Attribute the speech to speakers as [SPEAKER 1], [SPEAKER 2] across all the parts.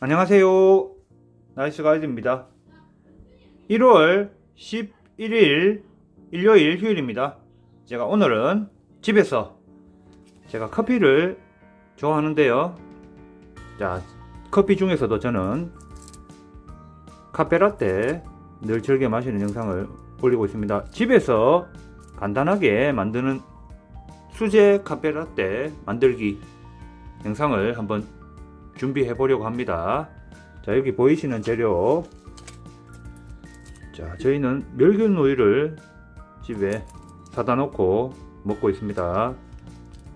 [SPEAKER 1] 안녕하세요. 나이스 가이드입니다. 1월 11일 일요일 휴일입니다. 제가 오늘은 집에서 제가 커피를 좋아하는데요. 자, 커피 중에서도 저는 카페라떼 늘 즐겨 마시는 영상을 올리고 있습니다. 집에서 간단하게 만드는 수제 카페라떼 만들기 영상을 한번 준비해 보려고 합니다. 자, 여기 보이시는 재료. 자, 저희는 멸균 우유를 집에 사다 놓고 먹고 있습니다.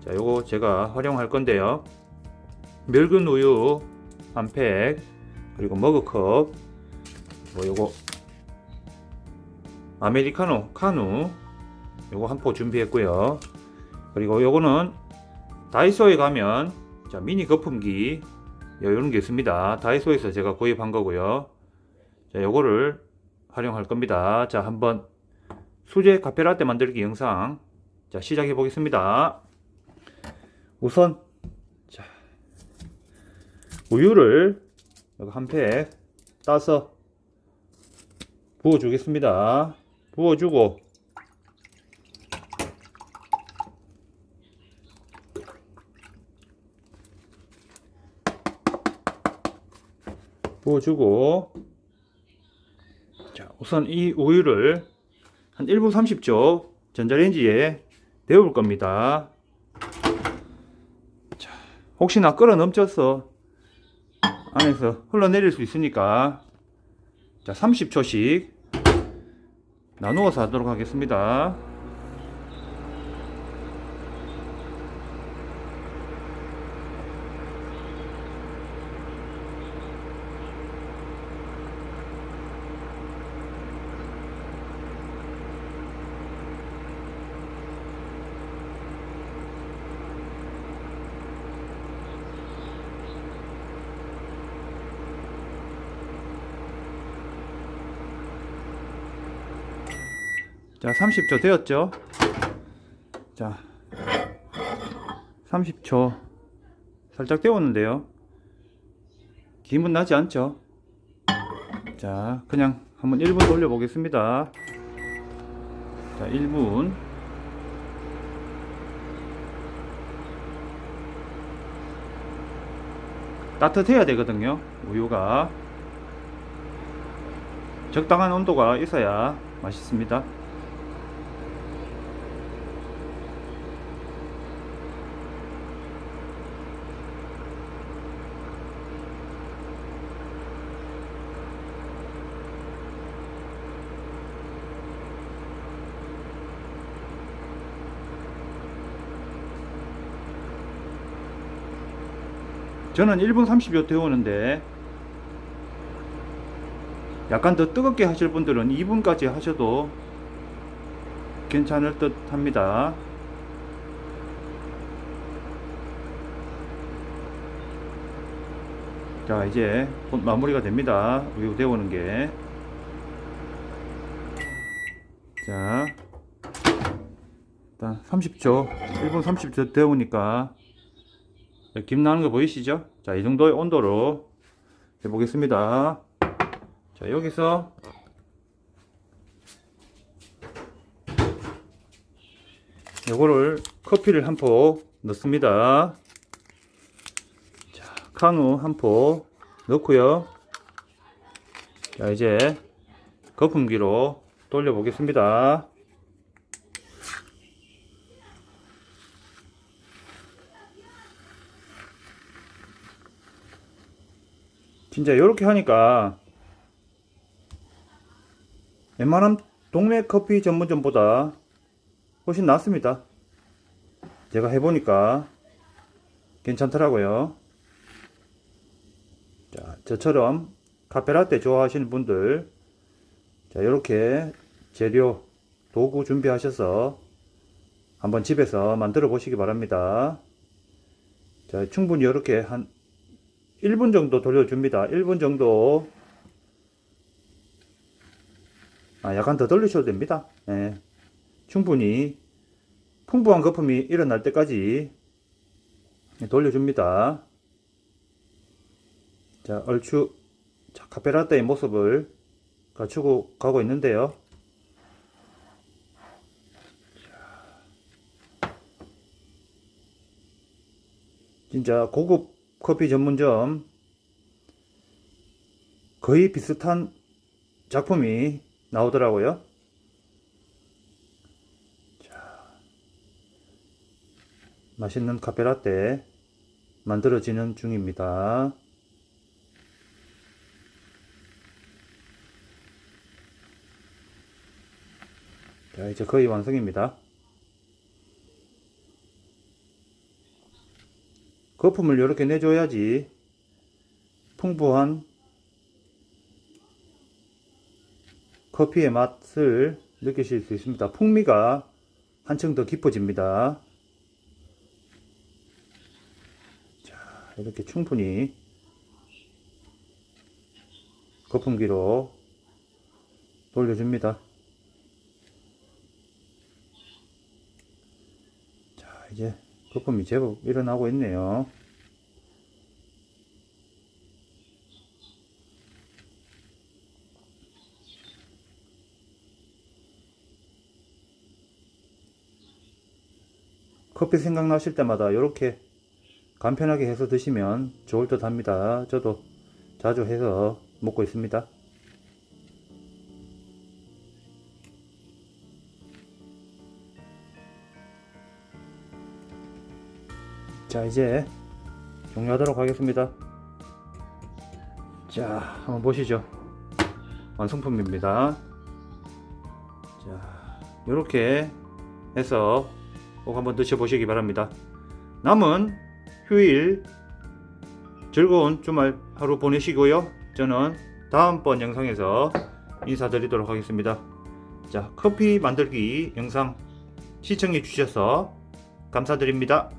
[SPEAKER 1] 자, 요거 제가 활용할 건데요. 멸균 우유 한 팩, 그리고 머그컵, 뭐 요거 아메리카노 카누 요거 한 포 준비했고요. 그리고 요거는 다이소에 가면 자, 미니 거품기 이런 게 있습니다. 다이소에서 제가 구입한 거고요. 자, 요거를 활용할 겁니다. 자, 한번 수제 카페라떼 만들기 영상 자, 시작해 보겠습니다. 우선 자, 우유를 한팩 따서 부어 주겠습니다. 부어 주고 부어주고. 자 우선 이 우유를 한 1분 30초 전자레인지에 데울 겁니다. 자, 혹시나 끓어 넘쳐서 안에서 흘러내릴 수 있으니까. 자 30초씩 나누어서 하도록 하겠습니다 자, 30초 되었죠? 자, 30초 살짝 데웠는데요. 기분 나지 않죠? 자, 그냥 한번 1분 돌려 보겠습니다. 자, 1분. 따뜻해야 되거든요. 우유가 적당한 온도가 있어야 맛있습니다. 저는 1분 30초 데우는데 약간 더 뜨겁게 하실 분들은 2분까지 하셔도 괜찮을 듯 합니다. 자, 이제 곧 마무리가 됩니다. 우유 데우는 게. 자, 일단 30초, 1분 30초 데우니까 김 나는 거 보이시죠? 자, 이 정도의 온도로 해보겠습니다. 자, 여기서 요거를 커피를 한 포 넣습니다. 자, 카누 한 포 넣고요. 자, 이제 거품기로 돌려 보겠습니다. 진짜 이렇게 하니까 웬만한 동네 커피 전문점보다 훨씬 낫습니다. 제가 해보니까 괜찮더라고요. 자, 저처럼 카페라떼 좋아하시는 분들, 자, 이렇게 재료, 도구 준비하셔서 한번 집에서 만들어 보시기 바랍니다. 자, 충분히 이렇게 한 1분 정도 돌려줍니다. 1분 정도. 아, 약간 더 돌리셔도 됩니다. 예. 충분히 풍부한 거품이 일어날 때까지 돌려줍니다. 자, 얼추 자, 카페라떼의 모습을 갖추고 가고 있는데요. 진짜 고급 커피 전문점 거의 비슷한 작품이 나오더라고요. 자, 맛있는 카페라떼 만들어지는 중입니다. 자, 이제 거의 완성입니다. 거품을 이렇게 내줘야지 풍부한 커피의 맛을 느끼실 수 있습니다. 풍미가 한층 더 깊어집니다. 자, 이렇게 충분히 거품기로 돌려줍니다. 자, 이제 거품이 제법 일어나고 있네요. 커피 생각나실 때마다 이렇게 간편하게 해서 드시면 좋을 듯 합니다. 저도 자주 해서 먹고 있습니다. 자, 이제 종료하도록 하겠습니다. 자, 한번 보시죠. 완성품입니다. 자, 이렇게 해서 꼭 한번 드셔보시기 바랍니다. 남은 휴일 즐거운 주말 하루 보내시고요. 저는 다음번 영상에서 인사드리도록 하겠습니다. 자, 커피 만들기 영상 시청해 주셔서 감사드립니다.